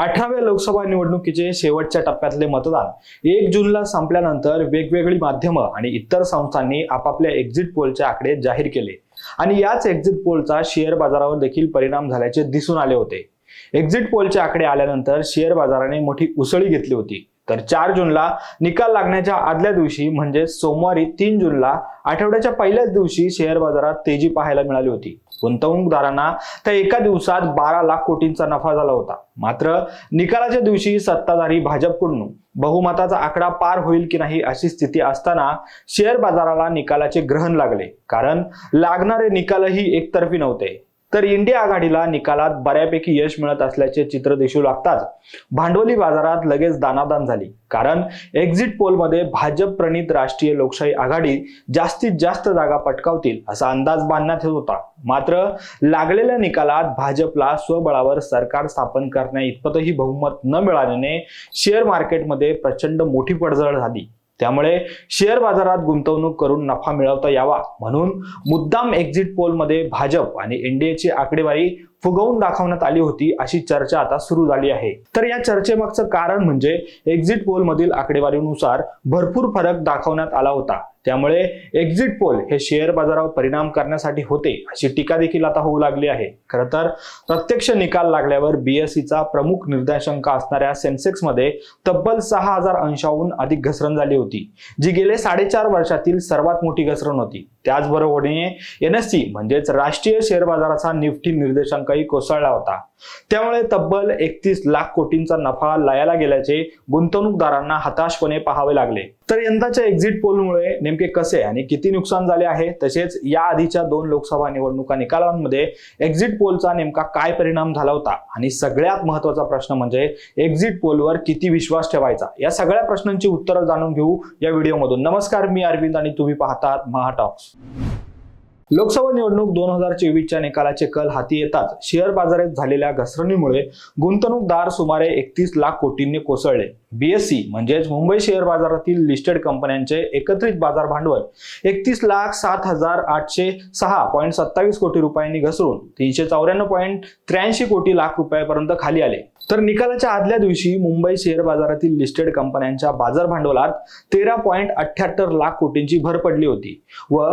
अठराव्या लोकसभा निवडणुकीचे शेवटच्या टप्प्यातले मतदान. एक जूनला संपल्यानंतर वेगवेगळी माध्यमं आणि इतर संस्थांनी आपापल्या एक्झिट पोलचे आकडे जाहीर केले. आणि याच एक्झिट पोलचा शेअर बाजारावर देखील परिणाम झाल्याचे दिसून आले होते. एक्झिट पोलचे आकडे आल्यानंतर शेअर बाजाराने मोठी उसळी घेतली होती. तर चार जूनला निकाल लागण्याच्या आदल्या दिवशी म्हणजे सोमवारी तीन जूनला आठवड्याच्या पहिल्याच दिवशी शेअर बाजारात तेजी पाहायला मिळाली होती. गुंतवणूकदारांना त्या एका दिवसात बारा लाख कोटींचा नफा झाला होता. मात्र निकालाच्या दिवशी सत्ताधारी भाजपकडून बहुमताचा आकडा पार होईल की नाही अशी स्थिती असताना शेअर बाजाराला निकालाचे ग्रहण लागले. कारण लागणारे निकालही एकतर्फी नव्हते. तर इंडिया आघाडीला निकालात बऱ्यापैकी यश मिळत असल्याचे चित्र दिसू लागताच. भांडवली बाजारात लगेच दानादान झाली. कारण एक्झिट पोलमध्ये भाजप प्रणित राष्ट्रीय लोकशाही आघाडी जास्तीत जास्त जागा पटकावतील असा अंदाज बांधण्यात येत होता. मात्र लागलेल्या निकालात भाजपला स्वबळावर सरकार स्थापन करण्या इतपतही बहुमत न मिळाल्याने शेअर मार्केटमध्ये प्रचंड मोठी पडझड झाली. त्यामुळे शेअर बाजारात गुंतवणूक करून नफा मिळवता यावा म्हणून मुद्दाम एक्झिट पोलमध्ये भाजप आणि एनडीएची आकडेवारी फुगवून दाखवण्यात आली होती अशी चर्चा आता सुरू झाली आहे. तर या चर्चेमागचं कारण म्हणजे एक्झिट पोल मधील आकडेवारीनुसार भरपूर फरक दाखवण्यात आला होता. त्यामुळे एक्झिट पोल हे शेअर बाजारावर परिणाम करण्यासाठी होते अशी टीका देखील आता होऊ लागली आहे. खरं तर प्रत्यक्ष निकाल लागल्यावर बीएससीचा प्रमुख निर्देशांक असणाऱ्या सेन्सेक्समध्ये तब्बल सहा हजार अंशाहून अधिक घसरण झाली होती जी गेले साडेचार वर्षातील सर्वात मोठी घसरण होती. त्याचबरोबरीने एनएससी म्हणजेच राष्ट्रीय शेअर बाजाराचा निफ्टी निर्देशांकही कोसळला होता. त्यामुळे तब्बल एकतीस लाख कोटींचा नफा लयाला गेल्याचे गुंतवणूकदारांना हताशपणे पाहावे लागले. तर यंदाच्या एक्झिट पोलमुळे नेमके कसे आणि किती नुकसान झाले आहे? तसेच या आधीच्या दोन लोकसभा निवडणुका निकालांमध्ये एक्झिट पोलचा नेमका काय परिणाम झाला होता? आणि सगळ्यात महत्त्वाचा प्रश्न म्हणजे एक्झिट पोलवर किती विश्वास ठेवायचा? या सगळ्या प्रश्नांची उत्तरं जाणून घेऊ या व्हिडिओमधून. नमस्कार मी अरविंद आणि तुम्ही पाहतात महाटॉक्स लोकसभा निवडणूक दोन हजार चोवीसच्या निकालाचे कल हाती येताच शेअर बाजारात झालेल्या घसरणीमुळे गुंतवणूकदार सुमारे एकतीस लाख कोटींनी कोसळले. बीएससी म्हणजेच मुंबई शेअर बाजारातील लिस्टेड कंपन्यांचे एकत्रित बाजार भांडवल एकतीस लाख सात हजार आठशे सहा पॉईंट सत्तावीस कोटी रुपयांनी घसरून तीनशे चौऱ्याण्णव पॉईंट त्र्याऐंशी कोटी लाख रुपयापर्यंत खाली आले. तर निकालाच्या आदल्या दिवशी मुंबई शेअर बाजारातील लिस्टेड कंपन्यांच्या बाजार भांडवलात तेरा पॉईंट अठ्ठ्याहत्तर लाख कोटींची भर पडली होती व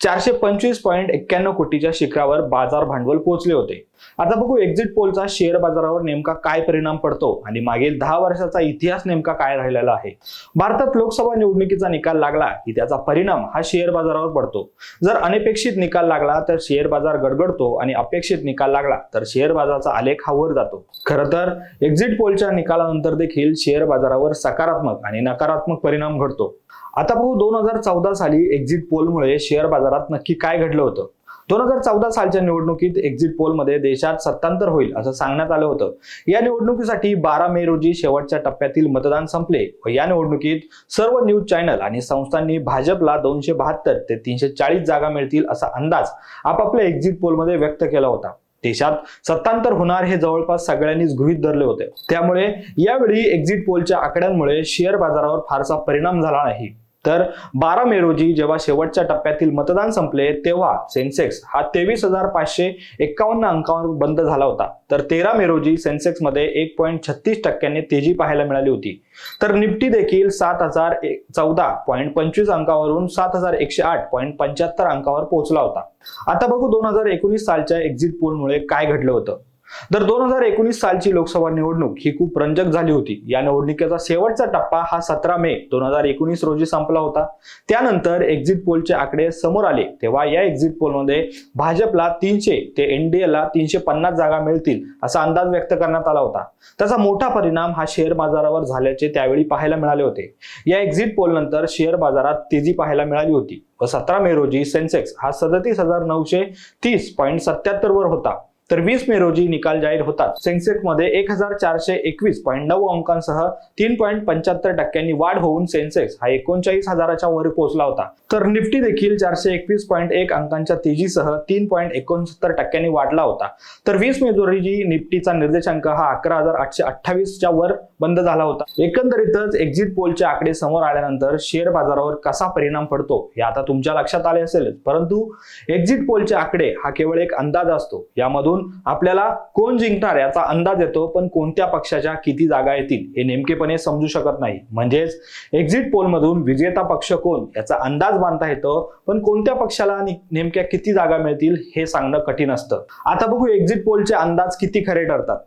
चारशे पंचवीस पॉईंट एक्क्याण्णव कोटीच्या शिखरावर बाजार भांडवल पोहोचले होते. आता बघू एक्झिट पोलचा शेअर बाजारावर नेमका काय परिणाम पडतो आणि मागील दहा वर्षाचा इतिहास नेमका काय राहिलेला आहे? भारतात लोकसभा निवडणुकीचा निकाल लागला की त्याचा परिणाम हा शेअर बाजारावर पडतो. जर अनपेक्षित निकाल लागला तर शेअर बाजार गडगडतो आणि अपेक्षित निकाल लागला तर शेअर बाजाराचा आलेख हा वर जातो. खरं तर एक्झिट पोलच्या निकालानंतर देखील शेअर बाजारावर सकारात्मक आणि नकारात्मक परिणाम घडतो. आता बघू दोन हजार चौदा साली एक्झिट पोलमुळे शेअर बाजारात नक्की काय घडलं होतं? दोन हजार चौदा सालच्या निवडणुकीत एक्झिट पोलमध्ये देशात सत्तांतर होईल असं सांगण्यात आलं होतं. या निवडणुकीसाठी बारा मे रोजी शेवटच्या टप्प्यातील मतदान संपले. व या निवडणुकीत सर्व न्यूज चॅनल आणि संस्थांनी भाजपला दोनशे बहात्तर ते तीनशे चाळीस जागा मिळतील असा अंदाज आपापल्या एक्झिट पोलमध्ये व्यक्त केला होता. देशात सत्तांतर होणार हे जवळपास सगळ्यांनीच गृहीत धरले होते. त्यामुळे यावेळी एक्झिट पोलच्या आकड्यांमुळे शेअर बाजारावर फारसा परिणाम झाला नाही. तर बारा मे रोजी जेव्हा शेवटच्या टप्प्यातील मतदान संपले तेव्हा सेन्सेक्स हा तेवीस हजार पाचशे एक्कावन्न अंकावर बंद झाला होता. तर तेरा मे रोजी सेन्सेक्समध्ये एक पॉईंट छत्तीस टक्क्यांनी तेजी पाहायला मिळाली होती. तर निफ्टी देखील सात हजार चौदा पॉईंट पंचवीस अंकावरून सात हजार एकशे आठ पॉईंट पंच्याहत्तर अंकावर पोहोचला होता. आता बघू दोन हजार एकोणीस सालच्या एक्झिट पोलमुळे काय घडलं होतं. तर दोन हजार एकोणीस सालची लोकसभा निवडणूक ही खूप रंजक झाली होती. या निवडणुकीचा शेवटचा टप्पा हा सतरा मे दोन हजार एकोणीस रोजी संपला होता. त्यानंतर एक्झिट पोलचे आकडे समोर आले. तेव्हा या एक्झिट पोलमध्ये भाजपला तीनशे ते एनडीएला तीनशे पन्नास जागा मिळतील असा अंदाज व्यक्त करण्यात आला होता. त्याचा मोठा परिणाम हा शेअर बाजारावर झाल्याचे त्यावेळी पाहायला मिळाले होते. या एक्झिट पोल नंतर शेअर बाजारात तेजी पाहायला मिळाली होती व सतरा मे रोजी सेन्सेक्स हा सदतीस हजार नऊशे तीस पॉईंट सत्याहत्तर वर होता. तर वीस मे रोजी निकाल जाहीर होतात. सेन्सेक्समध्ये एक हजार चारशे एकवीस पॉईंट नऊ अंकांसह तीन पॉईंट पंच्याहत्तर टक्क्यांनी वाढ होऊन सेन्सेक्स हा एकोणचाळीस हजाराच्या वर पोहोचला होता. तर निफ्टी देखील चारशे एकवीस पॉईंट एक अंकांच्या तेजीसह तीन पॉईंट एकोणसत्तर टक्क्यांनी वाढला होता. तर वीस मे रोजी निफ्टीचा निर्देशांक हा अकरा हजार आठशे अठ्ठावीसच्या वर बंद झाला होता. एकंदरीतच एक्झिट पोलचे आकडे समोर आल्यानंतर शेअर बाजारावर कसा परिणाम पडतो हे आता तुमच्या लक्षात आले असेल परंतु एक्झिट पोलचे आकडे हा केवळ एक अंदाज असतो. यामधून आपल्याला कोण जिंकणार याचा अंदाज येतो पण कोणत्या पक्षाच्या किती जागा येतील हे नेमकेपणे समजू शकत नाही. म्हणजेच एक्झिट पोल मधून विजेता पक्ष कोण याचा अंदाज बांधता येतो पण कोणत्या पक्षाला नेमक्या किती जागा मिळतील हे सांगणं कठीण असतं. आता बघू एक्झिट पोलचे अंदाज किती खरे ठरतात.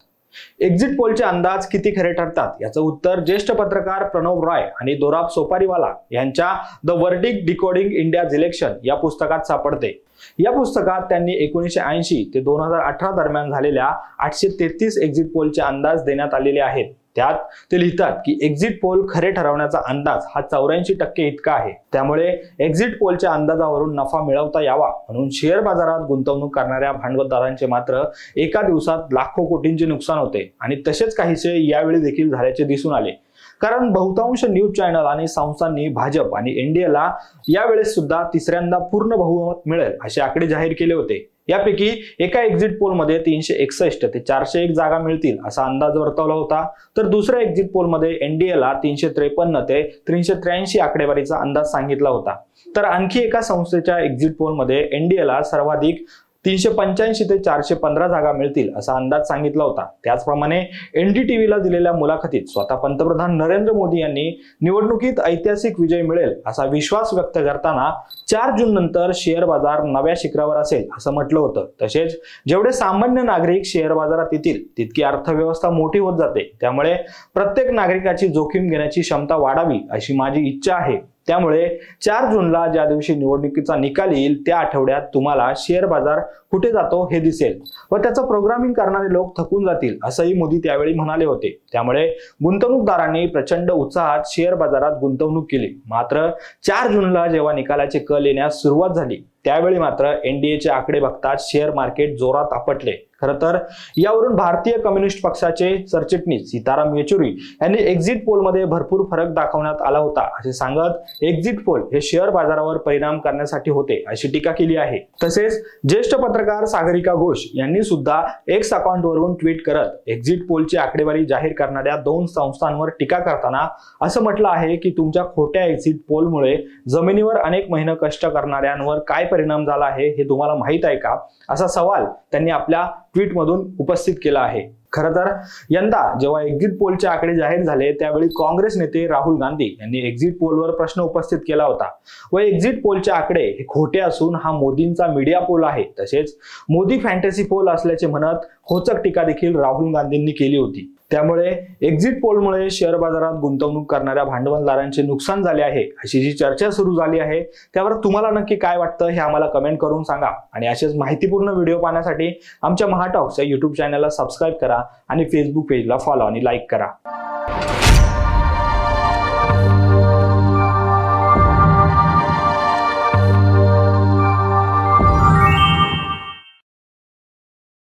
एक्झिट पोलचे अंदाज किती खरे ठरतात? याचं उत्तर ज्येष्ठ पत्रकार प्रणव रॉय आणि दोराब सोपारीवाला यांच्या the verdict decoding India's election या पुस्तकात सापडते. या पुस्तकात त्यांनी एकोणीसशे ऐंशी ते दोन हजार अठरा दरम्यान झालेल्या आठशे तेहतीस एक्झिट पोलचे अंदाज देण्यात आलेले आहेत. त्यात ते लिहितात की एक्झिट पोल खरे ठरवण्याचा अंदाज हा चौऱ्याऐंशी टक्के इतका आहे. त्यामुळे एक्झिट पोलच्या अंदाजावरून नफा मिळवता यावा म्हणून शेअर बाजारात गुंतवणूक करणाऱ्या भांडवलदारांचे मात्र एका दिवसात लाखो कोटींचे नुकसान होते. आणि तसेच काहीसे यावेळी देखील झाल्याचे दिसून आले. कारण बहुतांश न्यूज चॅनल आणि संस्थांनी भाजप आणि एनडीएला यावेळेस सुद्धा तिसऱ्यांदा पूर्ण बहुमत मिळेल असे आकडे जाहीर केले होते. यापैकी एका एक्झिट पोलमध्ये तीनशे एकसष्ट ते चारशे एक जागा मिळतील असा अंदाज वर्तवला होता. तर दुसऱ्या एक्झिट पोलमध्ये एनडीएला तीनशे त्रेपन्न ते तीनशे त्र्याऐंशी आकडेवारीचा अंदाज सांगितला होता. तर आणखी एका संस्थेच्या एक्झिट पोलमध्ये एनडीएला सर्वाधिक तीनशे पंच्याऐंशी ते चारशे पंधरा जागा मिळतील असा अंदाज सांगितला होता. त्याचप्रमाणे एनडीटीव्हीला दिलेल्या मुलाखतीत स्वतः पंतप्रधान नरेंद्र मोदी यांनी निवडणुकीत ऐतिहासिक विजय मिळेल असा विश्वास व्यक्त करताना चार जून नंतर शेअर बाजार नव्या शिखरावर असेल असं म्हटलं होतं. तसेच जेवढे सामान्य नागरिक शेअर बाजारात येतील तितकी अर्थव्यवस्था मोठी होत जाते. त्यामुळे प्रत्येक नागरिकाची जोखीम घेण्याची क्षमता वाढावी अशी माझी इच्छा आहे. त्यामुळे चार जूनला ज्या दिवशी निवडणुकीचा निकाल येईल त्या आठवड्यात तुम्हाला शेअर बाजार कुठे जातो हे दिसेल व त्याचं प्रोग्रामिंग करणारे लोक थकून जातील असंही मोदी त्यावेळी म्हणाले होते. त्यामुळे गुंतवणूकदारांनी प्रचंड उत्साहात शेअर बाजारात गुंतवणूक केली. मात्र चार जूनला जेव्हा निकालाचे कल येण्यास सुरुवात झाली त्यावेळी मात्र एनडीएचे आकडे बघताच शेअर मार्केट जोरात आपटले. खरं तर यावरून भारतीय कम्युनिस्ट पक्षाचे सरचिटणीस सीताराम येचुरी यांनी एक्झिट पोलमध्ये भरपूर फरक दाखवण्यात आला होता. असे सांगत एक्झिट पोल हे शेअर बाजारावर परिणाम करण्यासाठी होते अशी टीका केली आहे. तसेच ज्येष्ठ पत्रकार सागरिका घोष यांनी सुद्धा एक्स अकाउंटवरून ट्विट करत एक्झिट पोलची आकडेवारी जाहीर करणाऱ्या दोन संस्थांवर टीका करताना असं म्हटलं आहे की तुमच्या खोट्या एक्झिट पोलमुळे जमिनीवर अनेक महिने कष्ट करणाऱ्यांवर काय परिणाम झाला आहे हे तुम्हाला माहीत आहे का? असा सवाल त्यांनी आपल्या ट्विटमधून उपस्थित केला आहे. खरं तर यंदा जेव्हा एक्झिट पोलचे आकडे जाहीर झाले त्यावेळी काँग्रेस नेते राहुल गांधी यांनी एक्झिट पोलवर प्रश्न उपस्थित केला होता. व एक्झिट पोलचे आकडे हे खोटे असून हा मोदींचा मीडिया पोल आहे. तसेच मोदी फॅन्टसी पोल असल्याचे म्हणत खोचक टीका देखील राहुल गांधींनी केली होती. त्यामुळे एक्झिट पोलमुळे शेअर बाजारात गुंतवणूक करणाऱ्या भांडवलदारांचे नुकसान झाले आहे. अशी जी चर्चा सुरू झाली आहे त्यावर तुम्हाला नक्की काय वाटतं हे आम्हाला कमेंट करून सांगा. आणि असेच माहितीपूर्ण व्हिडिओ पाहण्यासाठी आमच्या महाटॉक्स या युट्यूब चॅनलला सबस्क्राईब करा आणि फेसबुक पेजला फॉलो आणि लाईक करा.